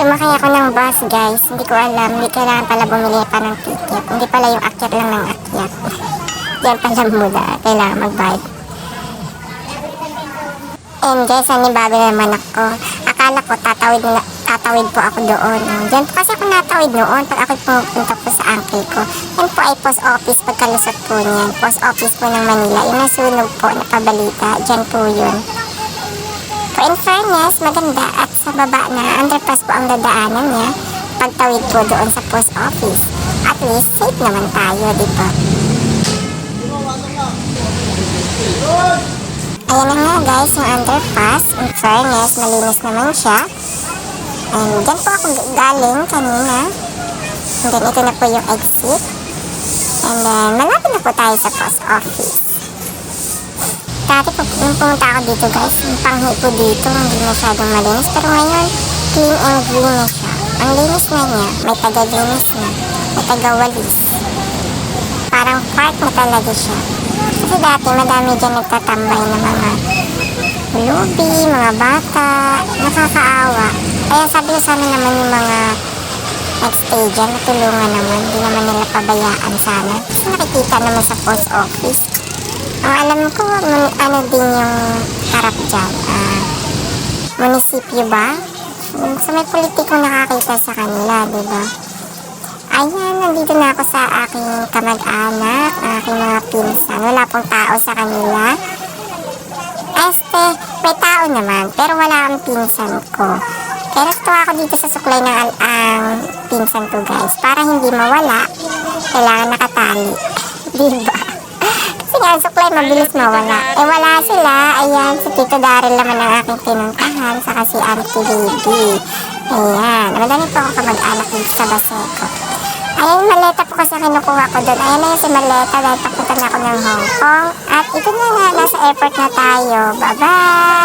Sumakay ako ng bus, guys. Hindi ko alam. Hindi kailangan pala bumili pa ng ticket. Hindi pala yung akyat lang ng akyat. Yan pala muna. Kailangan magbayad. And guys, nanibago naman ako. Akala ko tatawid, na, tatawid po ako doon. Diyan po kasi ako natawid noon pag ako pumunta po sa uncle ko. Yan po ay post office pagkalusot po niyan. Post office po ng Manila. Yung nasunog po na pabalita. Diyan po yun. So in fairness, maganda at sa baba na underpass po ang dadaanan niya pagtawid po doon sa post office. At least safe naman tayo, di ba? Ayan na nga guys, yung underpass. In fairness, malinis naman siya. And dyan po ako galing kanina. And then ito na po yung exit. And then malapit na po tayo sa post office. Dati po, nung pumunta ako dito guys, yung panghi dito, hindi masyadong malinis. Pero ngayon, clean and green na siya. Ang linis na niya, may taga-linis na, may taga-walis. Parang park na talaga siya. Kasi dati, madami dyan nagtatambay na mga lubi, mga bata, nakakaawa. Kaya sabi ko sana naman yung mga nagstay dyan, natulungan naman, hindi naman nila pabayaan sana. Kasi nakikita naman sa post office, ang alam ko, mun- ano din yung harap dyan. Ah, munisipyo ba? Mm, So may politiko nakakita sa kanila, di ba? Ayan, nandito na ako sa aking kamag-anak, aking mga pinsan. Wala pong tao sa kanila. Este, may tao naman, pero wala ang pinsan ko. Pero tuwa ako dito sa suklay ng al- ang pinsan ko, guys. Para hindi mawala, kailangan nakatali. di ang suklay mabilis mawala. Eh, wala sila. Ayan, si Tito Daryl naman ang aking pinuntahan, saka si Auntie Baby. Ayan, madami po ako kamag-anak dito sa Baseco. Ayan, maleta po kasi kinukuha ko doon. Ayan na yung si maleta dahil papunta na ako ng Hong Kong. At ito na nga, nasa airport na tayo. Bye-bye!